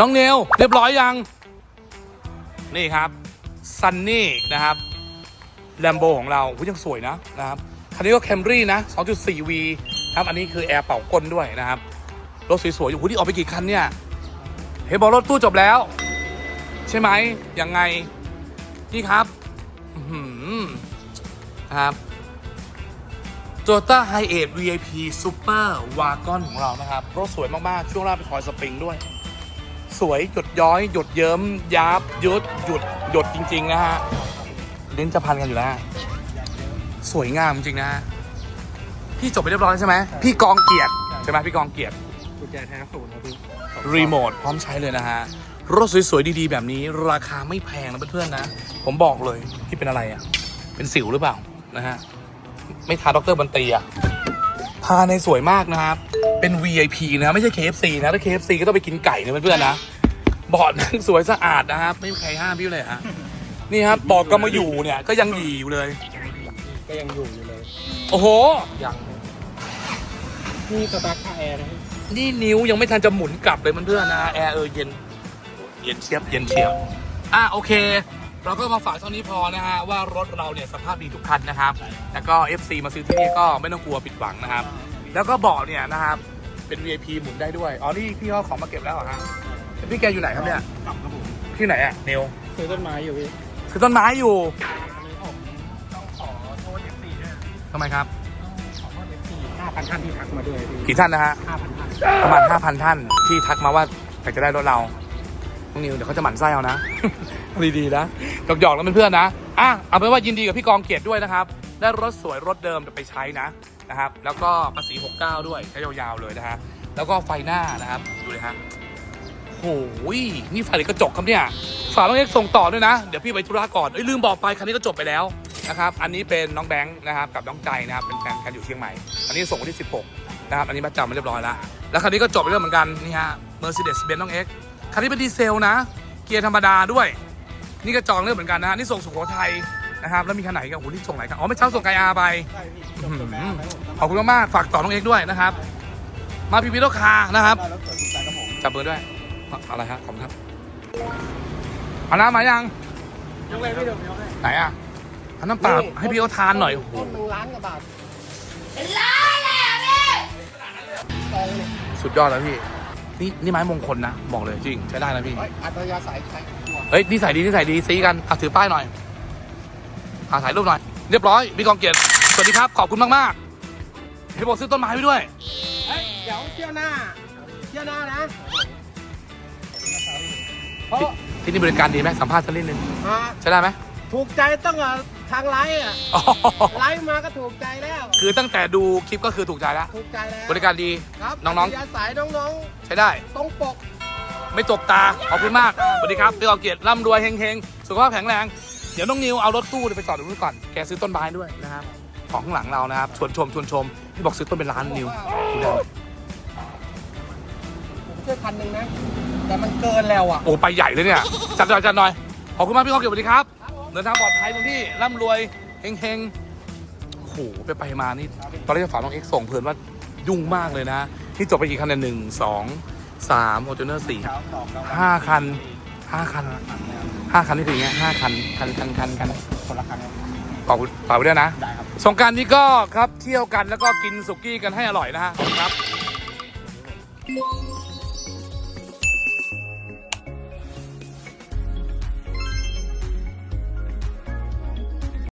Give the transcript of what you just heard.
น้องเนวเรียบร้อยยัง นี่ครับซันนี่นะครับแลมโบของเราอุ๊ยยังสวยนะนะครับคันนี้ก็แคมรี่นะ 2.4V ครับ อันนี้คือแอร์เป่าก้นด้วยนะครับ รถสวยๆอยู่หูที่ออกไปกี่คันเนี่ยเห็นบอกรถตู้จบแล้ว ใช่ไหมยังไง นี่ครับอื้อหือนะครับ Toyota Hi a c e VIP Super Wagon ของเรานะครับ รถสวยมาก ๆ ช่วงล่างเป็นคอยสปริงด้วย สวยหยดย้อย หยดเยิ้มยับยุดหยุดหยดจริง ๆ นะฮะลิ้นจะพันกันอยู่แล้วสวยงามจริงนะฮะพี่จบไปเรียบร้อยใช่ไหมพี่กองเกียรติใช่ไหมพี่กองเกียรติกุญแจแท้ศูนย์นะพี่รีโมทพร้อมใช้เลยนะฮะรถสวยๆดีๆ แบบนี้ ราคาไม่แพงนะเพื่อนๆนะ ผมบอกเลยพี่เป็นอะไรอะ เป็นสิวหรือเปล่านะฮะ ไม่ทาดรบันตีอะ พาในสวยมากนะครับ เป็น VIP นะไม่ใช่ KFC นะถ้า KFC ก็ต้องไปกินไก่นะเพื่อนๆนะเบาะนั่งสวยสะอาดนะครับ ไม่มีใครห้ามพี่เลยฮะนี่ครับบอกก็มาอยู่เนี่ยก็ยังหยีอยู่เลย ก็ยังอยู่อยู่เลย โอ้โห ยังนี่สตาร์ทคาแอร์นะพี่นี่นิ้วยังไม่ทันจะหมุนกลับเลยเพื่อนๆนะแอร์เออเย็น เย็นเชียบเย็นเชียบอะโอเค เราก็มาฝากเท่านี้พอนะฮะว่ารถเราเนี่ยสภาพดีทุกคันนะครับ แล้วก็ FC มาซื้อที่นี่ก็ไม่ต้องกลัวผิดหวังนะครับ แล้วก็เบาะเนี่ยนะครับเป็น VIP หมุนได้ด้วยอ๋อนี่พี่เขาของมาเก็บแล้วเหรอฮะพี่แกอยู่ไหนครับเนี่ยกลับครับผมที่ไหนอะเนวซื้อต้นไม้อยู่พี่คือต้นไม้อยู่อันนี้ผมต้องขอโทษเอฟซีด้วยนะทำไมครับขอโทษเอฟซีห้าพันท่านที่ทักมาด้วยพี่กี่ท่านนะฮะห้าพันท่านประมาณ5,000ท่านที่ทักมาว่าอยากจะได้รถเราน้องนิวเดี๋ยวเขาจะหมั่นไส้เอานะ ดีๆนะหยอกๆแล้วเพื่อนๆนะอะเอาเป็นว่ายินดีกับพี่กองเกียรติด้วยนะครับ ได้รถสวยรถเดิมจะไปใช้นะนะครับ แล้วก็ภาษี 69 ด้วยใช้ยาวๆเลยนะฮะแล้วก็ไฟหน้านะครับดูเลยฮะโอ้ยนี่ไฟกระจกครับเนี่ยฝากน้องเอกส่งต่อด้วยนะ เดี๋ยวพี่ไปธุระก่อนเอ้ยลืมบอกไปคันนี้ก็จบไปแล้วนะครับ อันนี้เป็นน้องแบงค์นะครับกับน้องใจนะครับเป็นแฟนกันอยู่เชียงใหม่ อันนี้ส่งวันที่ 16 นะครับ อันนี้มาจำมาเรียบร้อยแล้ว แล้วคันนี้ก็จบไปแล้วเหมือนกันนี่ฮะ Mercedes Benz น้องเอ็กคันนี้เป็นดีเซลนะ เกียร์ธรรมดาด้วย นี่ก็จองเรื่องเหมือนกันนะฮะนี่ส่งสุโขทัยนะครับแล้วมีคันไหนกันโอ้โหนี่ส่งไหนกันอ๋อไม่เช้าส่งไกอาไปใช่พี่อื้อหือขอบคุณมากๆฝากต่อน้องเอ็กซ์ด้วยนะครับ มาพีพีโลคาร์นะครับ แล้วเกิดถูกใจกับผม จับมือด้วยอะไรครับขอบคุณครับเอาน้ำมายังยกเว้นไม่เดิมยกเว้นไหนอะเอาน้ำเปล่าให้พี่เขาทานหน่อยโอ้โหต้นหนึ่งล้านกว่าบาทสุดยอดแล้วพี่ นี่นี่ไม้มงคลนะ บอกเลยจริง ใช้ได้นะพี่เฮ้ยอัตยาสายใช้ตัว เฮ้ยนิสัยดีนิสัยดีซีกันอะถือป้ายหน่อยอะถ่ายรูปหน่อย เรียบร้อยพี่กองเกียรติสวัสดีครับ ขอบคุณมากๆเฮ้ยบอกซื้อต้นไม้ไปด้วย เฮ้ยเดี๋ยวเที่ยวหน้าเที่ยวหน้านะเพราะที่นี่บริการดีไหมสัมภาษณ์สักนิดนึงอ่าใช้ได้ไหมถูกใจต้องอะทางไลฟ์อะอ๋อไลฟ์มาก็ถูกใจแล้ว คือตั้งแต่ดูคลิปก็คือถูกใจแล้ว ถูกใจแล้ว บริการดี ครับน้องๆอัธยาสายน้องใช้ได้ ๆ ตรงปก ไม่จกตา ขอบคุณมาก สวัสดีครับพี่กองเกียรติร่ำรวยเฮงๆ สุขภาพแข็งแรง เดี๋ยวน้องนิวเอารถตู้ไปจอดตรงนู้นก่อน แกซื้อต้นไม้ด้วยนะครับ ของข้างหลังเรานะครับ ชวนชมชวนชม พี่บอกซื้อต้นเป็นล้านนิวดูได้ผมช่วยพันหนึ่งนะ แต่มันเกินแล้วอะ โอ้ไปใหญ่เลยเนี่ย จัดหน่อยจัดหน่อย ขอบคุณมากพี่กองเกียรติสวัสดีครับ เดินทางปลอดภัยคุณพี่ร่ำรวยเฮงๆโอ้โหไปไปมานี่ ตอนแรกจะฝากน้องเอ็กซ์ส่งเพลินว่ายุ่งมากเลยนะที่จบไปกี่คันเนี่ยหนึ่งสอง สามโอเจเนอร์สี่ห้าคันห้าคันห้าคันนี่คืออย่างเงี้ยห้าคันคันคันคันคันคนละคันครับฝากฝากไว้ด้วยนะ ได้ครับ สงกรารนี้ก็ครับเที่ยวกันแล้วก็กินสุกี้กันให้อร่อยนะฮะขอบคุณครับ